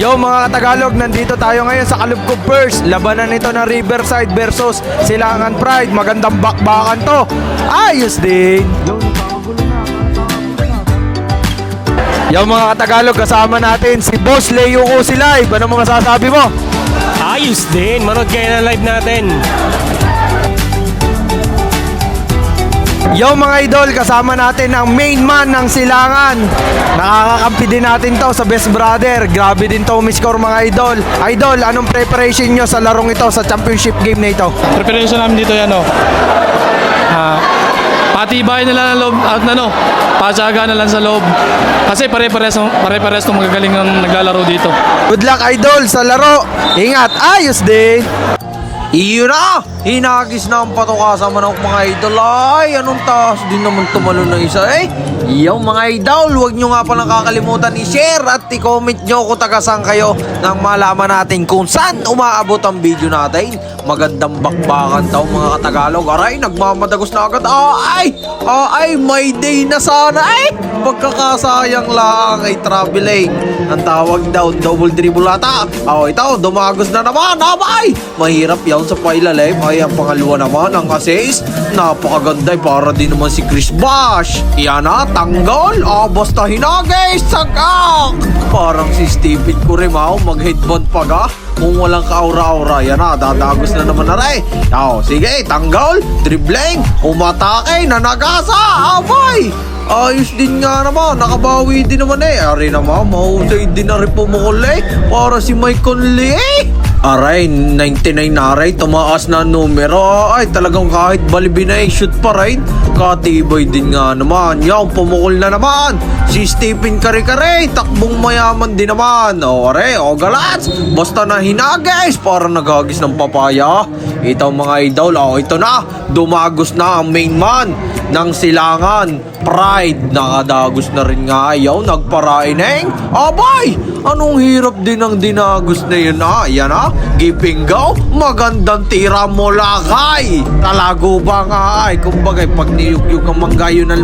Yo mga Tagalog, nandito tayo ngayon sa Kalubkog First. Labanan nito ng Riverside versus Silangan Pride. Magandang bakbakan to. Ayos din. Yo mga Tagalog, kasama natin si Boss Leo Live. Ano mga masasabi mo? Ayos din. Manood kayo ng live natin. Yo mga idol, kasama natin ang main man ng Silangan. Nakakakampi din natin to sa Best Brother. Grabe din to umiscore mga idol. Idol, anong preparation nyo sa larong ito, sa championship game na ito? Preparation namin dito yan, no. Ah, patibay na lang ang loob at ano, pasaga na lang sa loob. Kasi pare-pares pare-pares tong magagaling ng naglalaro dito. Good luck idol sa laro. Ingat, ayos din. Na! Hinagis na ang patuka sa manok mga idol. Ay, anong taas din naman tumalo ng isa eh. Yo mga idol, huwag nyo nga palang kakalimutan i-share at i-comment nyo kung tagasang kayo nang malaman natin kung saan umaabot ang video natin. Magandang bakbakan daw mga katagalog. Aray, nagmamadagos na agad. Ay! Ay, may day na sana eh! Pagkakasayang lang ay traveling. Ang tawag daw, double dribble ata. Oh, ito, dumagos na naman. Abay! Mahirap yan sa pailalim. Ay, ang pangalawa naman, ang assist. Napakaganda, eh, para din naman si Chris Bash. Yan na, tanggal. Ah, basta hinagis. Sagak! Parang si Stephen Kurimao, mag-headband pa ga. Kung walang ka-aura-aura, yan na, dadagos na naman na rin. Oh, sige, tanggal, dribbling, umatake, nanagasa, abay! Ayos din nga naman, nakabawi din naman eh. Ari naman, mahusay din na rin pumukul eh. Para si Mike Conley. Aray, 99 na aray, tumaas na numero. Ay, talagang kahit balibin na eh, shoot pa rin. Katibay din nga naman. Yan, pumukul na naman. Si Stephen Kare-Kare, takbong mayaman din naman. O, are, o galats. Basta na hinagis, para nagagis ng papaya. Ito mga idol, o ito na. Dumagos na ang main man ng silangan. Pride, nakadagos na rin nga ayaw, nagparaineng. Abay, anong hirap din ang dinagos na yun ah. Yan ah, giving go, magandang tira mo lakay. Talago ba nga ay, kumbaga pag niyugyug ang manggayo na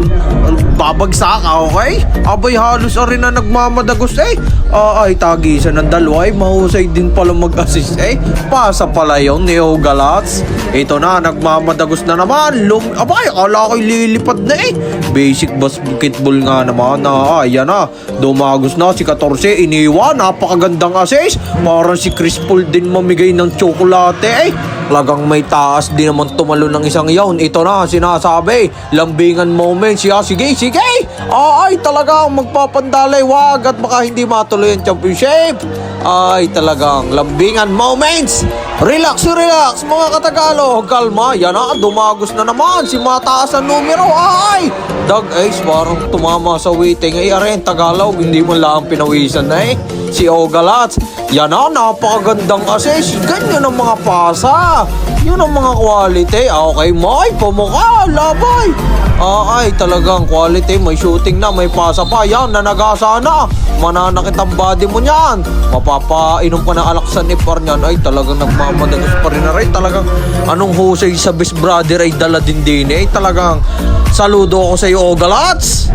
babagsak ah, okay? Abay, halos rin na nagmamadagos eh. Ah, ay, tagisan ng dalawa ay mahusay din pala mag-assist eh. Pasa pala yun ni Ogalats. Ito na, nagmamadagos na naman. Lum Abay, akala ko'y lilipad na eh. Basic basketball nga naman na. Ayan na, dumagos na si 14. Iniwan, napakagandang assist. Parang si Chris Paul din mamigay ng tsokolate eh. Lagang may taas din naman tumalo ng isang yawn. Ito na, sinasabi. Lambingan moment siya. Sige, sige. Ay, talagang magpapandalay. Wag at baka hindi matuloy ang championship. Ay, talagang lambingan moments. Relax, relax, mga katagalog. Kalma, yan na, dumagos na naman. Si mataas ang numero. Ay! Dag Ace, parang tumama sa waiting. Ay, arin, Tagalog, hindi mo lang pinawisan na eh. Si Ogalats, yan na, napakagandang assist. Ganyan ang mga pasa. Yun ang mga quality. Ah, Okay, may pumukha, labay. Ah, ay, talagang quality. May shooting na, may pasa pa. Yan, nanagasa na. Mananakit ang body mo niyan. Mapapainom ka ng alak sa nipar niyan. Ay, talagang nagmamadagos pa rin na rin. Talagang anong husay sa best brother ay dala din din eh. Talagang saludo ako sa iyo, Ogalats.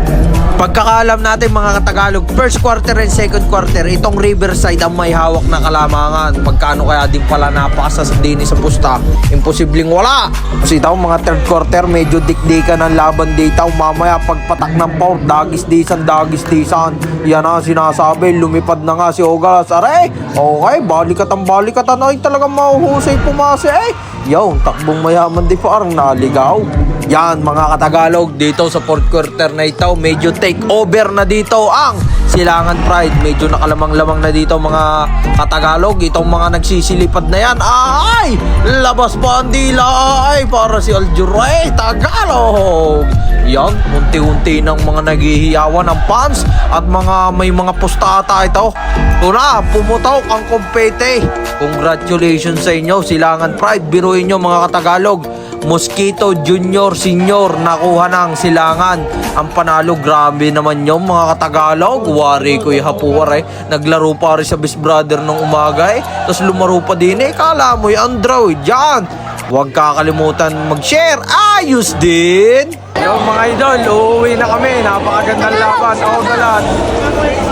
Pagkakalam natin mga Katagalog, first quarter and second quarter, itong Riverside ang may hawak na kalamangan. Magkano kaya din pala napakasas din sa pusta? Imposibleng wala. Kasi itaw mga third quarter, medyo dikdikan ng laban dito. Mamaya pagpatak ng foul, dagis disan, dagis disan. Yan ang sinasabi, lumipad na nga si Ogalas. Aray, okay, balikatan, balikatan. Ay, talagang mahuhusay pumasi eh. Yo, takbong mayaman di parang naligaw. Yan mga katagalog dito sa fourth quarter na ito medyo take over na dito ang Silangan Pride. Medyo nakalamang-lamang na dito mga katagalog. Itong mga nagsisilipad na yan ay! Labas pa ang dila ay! Para si Aljuray Tagalog! Yan unti-unti ng mga naghihiyawan ng fans at mga may mga postata ito. Ito na pumutok ang kompete. Congratulations sa inyo Silangan Pride. Biruin nyo mga katagalog Mosquito Junior Senior nakuha ng silangan. Ang panalo, grabe naman yung mga katagalog. Wari ko hapuwar eh. Naglaro pa rin sa Best Brother nung umaga eh. Tapos lumaro pa din eh. Kala mo yung Android. Yan! Huwag kakalimutan mag-share. Ayos din! Yo mga idol, uuwi na kami. Napakagandang laban. Oh, galan.